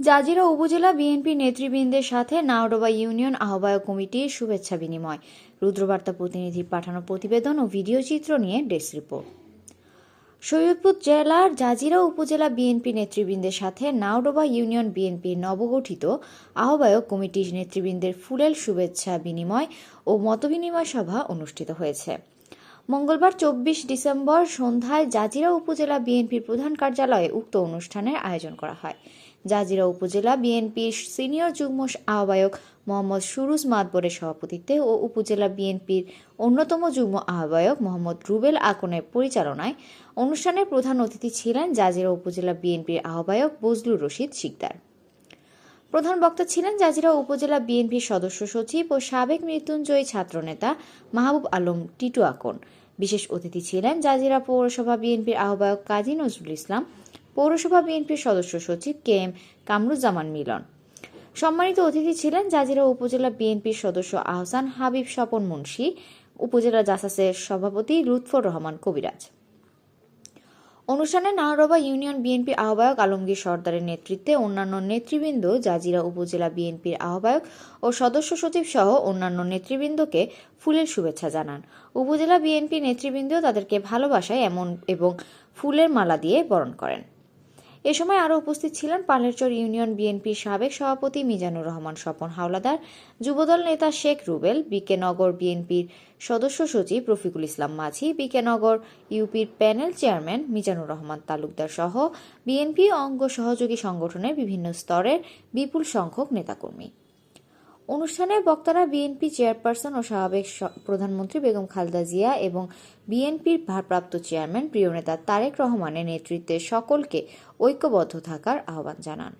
Jazeera উপজেলা BNP নেতৃবৃন্দের সাথে নাওডোবা ইউনিয়ন আহ্বায়ক কমিটির শুভেচ্ছা বিনিময়। রুদ্রবার্তা প্রতিনিধির পাঠানো প্রতিবেদন ও ভিডিও চিত্র নিয়ে ডেস্ক রিপোর্ট। সৈয়দপুর জেলার জাজিরা উপজেলা বিএনপি নেতৃবৃন্দের সাথে নাওডোবা ইউনিয়ন বিএনপির নবগঠিত আহ্বায়ক কমিটির নেতৃবৃন্দের ফুলেল শুভেচ্ছা বিনিময় ও মতবিনিময় সভা অনুষ্ঠিত হয়েছে। মঙ্গলবার চব্বিশ ডিসেম্বর সন্ধ্যায় জাজিরা উপজেলা বিএনপির প্রধান কার্যালয়ে উক্ত অনুষ্ঠানের আয়োজন করা হয়। জাজিরা উপজেলা বিএনপির সিনিয়র যুগ্ম আহ্বায়ক মোহাম্মদ সুরুজ মাতবরের সভাপতিত্বে ও উপজেলা বিএনপির অন্যতম যুগ্ম আহ্বায়ক মোহাম্মদ রুবেল আকনের পরিচালনায় অনুষ্ঠানের প্রধান অতিথি ছিলেন জাজিরা উপজেলা বিএনপির আহ্বায়ক বজলুর রশিদ শিকদার। প্রধান বক্তা ছিলেন জাজিরা উপজেলা বিএনপির সদস্য সচিব ও সাবেক মৃত্যুঞ্জয়ী ছাত্রনেতা মাহবুব আলম টিটু আকন। বিশেষ অতিথি ছিলেন জাজিরা পৌরসভা বিএনপির আহ্বায়ক কাজী নজরুল ইসলাম, পৌরসভা বিএনপির সদস্য সচিব কে এম কামরুজ্জামান মিলন। সম্মানিত অতিথি ছিলেন জাজিরা উপজেলা বিএনপির সদস্য আহসান হাবিব স্বপন মুন্সী, উপজেলা জাসাসের সভাপতি লুৎফর রহমান কবিরাজ। অনুষ্ঠানে নাহরবা ইউনিয়ন বিএনপির আহ্বায়ক আলমগীর সর্দারের নেতৃত্বে অন্যান্য নেতৃবৃন্দ, জাজিরা উপজেলা বিএনপির আহ্বায়ক ও সদস্য সচিব সহ অন্যান্য নেতৃবৃন্দকে ফুলের শুভেচ্ছা জানান। উপজেলা বিএনপি নেতৃবৃন্দ তাদেরকে ভালোবাসায় এমন এবং ফুলের মালা দিয়ে বরণ করেন। এ সময় আরও উপস্থিত ছিলেন পালেরচর ইউনিয়ন বিএনপির সাবেক সভাপতি মিজানুর রহমান, স্বপন হাওলাদার, যুবদল নেতা শেখ রুবেল, বিকে নগর বিএনপির সদস্য সচিব রফিকুল ইসলাম মাঝি, বিকে নগর ইউপির প্যানেল চেয়ারম্যান মিজানুর রহমান তালুকদার সহ বিএনপি অঙ্গ সহযোগী সংগঠনের বিভিন্ন স্তরের বিপুল সংখ্যক নেতাকর্মী। অনুষ্ঠানে বক্তারা বিএনপি চেয়ারপারসন ও সাবেক প্রধানমন্ত্রী বেগম খালেদা জিয়া এবং বিএনপির ভারপ্রাপ্ত চেয়ারম্যান প্রিয় নেতা তারেক রহমানের নেতৃত্বে সকলকে ঐক্যবদ্ধ থাকার আহ্বান জানান।